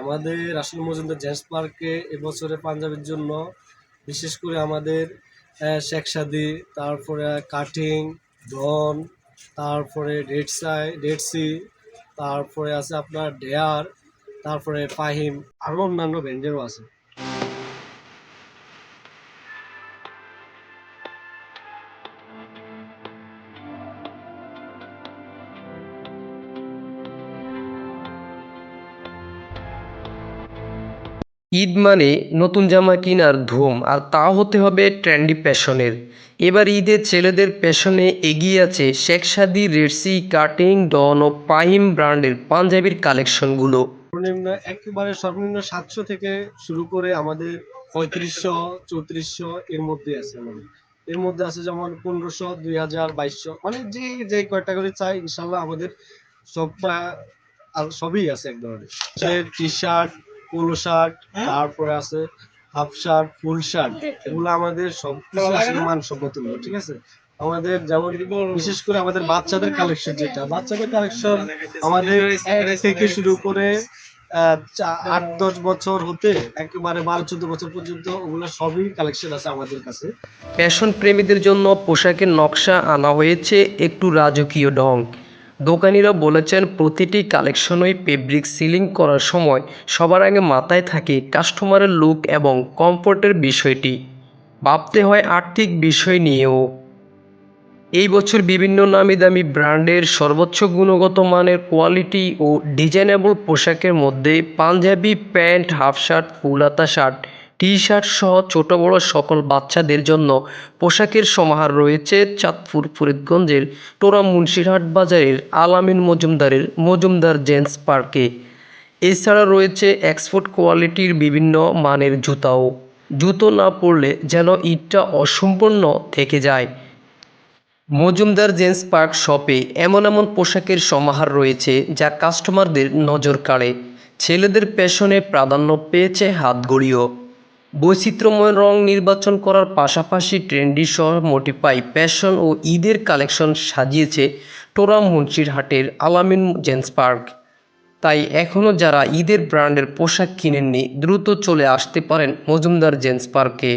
আমাদের রাসুল মজুমদার জেন্টস পার্কে এবছরে পাঞ্জাবের জন্য, বিশেষ করে আমাদের শেখ সাদি, তারপরে কাটিং, ডন, তারপরে রেড সাই, রেড সি, তারপরে আছে আপনার ডেয়ার, তারপরে ফাহিম, আরও অন্যান্য ব্যান্ডেরও আছে। ঈদ মানে নতুন জামা কেনার ধুম, আর তা হতে হবে ট্রেন্ডি প্যাশনের এবার ঈদে ছেলেদের প্যাশনে এগিয়ে আছে শেখ সাদি, রেডসি, কাটিং, ডন ও পাহিম ব্র্যান্ডের পাঞ্জাবির কালেকশনগুলো। সর্বনিম্ন, একেবারে সর্বনিম্ন সাতশো থেকে শুরু করে আমাদের পঁয়ত্রিশশো, চৌত্রিশশো এর মধ্যে আছে আমাদের এর মধ্যে আছে যেমন পনেরোশো দুই হাজার বাইশশো মানে যে যে কয়টা করে চাই, ইনশাল্লাহ আমাদের সব আর সবই আছে এক ধরনের। টি শার্ট পোলো শার্ট তারপরে আছে হাফ শার্ট ফুল শার্ট। এগুলো আমাদের সব কিছু আসলে মানসম্মত ঠিক আছে? আমাদের যেমন বিশেষ করে আমাদের বাচ্চাদের কালেকশন যেটা বাচ্চাদের কালেকশন আমাদের এক থেকে শুরু করে চা- আট দশ বছর হতে একেবারে বারো চোদ্দ বছর পর্যন্ত ওগুলো সবই কালেকশন আছে আমাদের কাছে। ফ্যাশন প্রেমীদের জন্য পোশাকের নকশা আনা হয়েছে একটু রাজকীয় ঢং। দোকানিরা বলেছেন, প্রতিটি কালেকশনই ফেব্রিক সিলিং করার সময় সবার আগে মাথায় থাকে কাস্টমারের লুক এবং কমফোর্টের বিষয়টি। ভাবতে হয় আর্থিক বিষয় নিয়েও। এই বছর বিভিন্ন নামি দামি ব্র্যান্ডের সর্বোচ্চ গুণগত মানের কোয়ালিটি ও ডিজাইনেবল পোশাকের মধ্যে পাঞ্জাবি প্যান্ট হাফ শার্ট ফুলাতা শার্ট টি শার্ট সহ ছোট বড় সকল বাচ্চাদের জন্য পোশাকের সমাহার রয়েছে চাঁদপুর ফরিদগঞ্জের টোরা মুন্সিরহাট বাজারের আলামিন মজুমদারের মজুমদার জেন্টস পার্কে। এছাড়া রয়েছে এক্সপোর্ট কোয়ালিটির বিভিন্ন মানের জুতাও। জুতো না পরলে যেন ঈদটা অসম্পূর্ণ থেকে যায়। মজুমদার জেন্টস পার্ক শপে এমন এমন পোশাকের সমাহার রয়েছে যা কাস্টমারদের নজর কাড়ে। ছেলেদের পেশনে প্রাধান্য পেয়েছে হাতঘড়িও। বৈচিত্র্যময় রং নির্বাচন করার পাশাপাশি ট্রেন্ডি সহ মোটিফাই প্যাশন ও ঈদের কালেকশন সাজিয়েছে টোরা মুন্সিরহাটের আলামিন জেন্স পার্ক। তাই এখনও যারা ঈদের ব্র্যান্ডের পোশাক কিনেননি, দ্রুত চলে আসতে পারেন মজুমদার জেন্স পার্কে।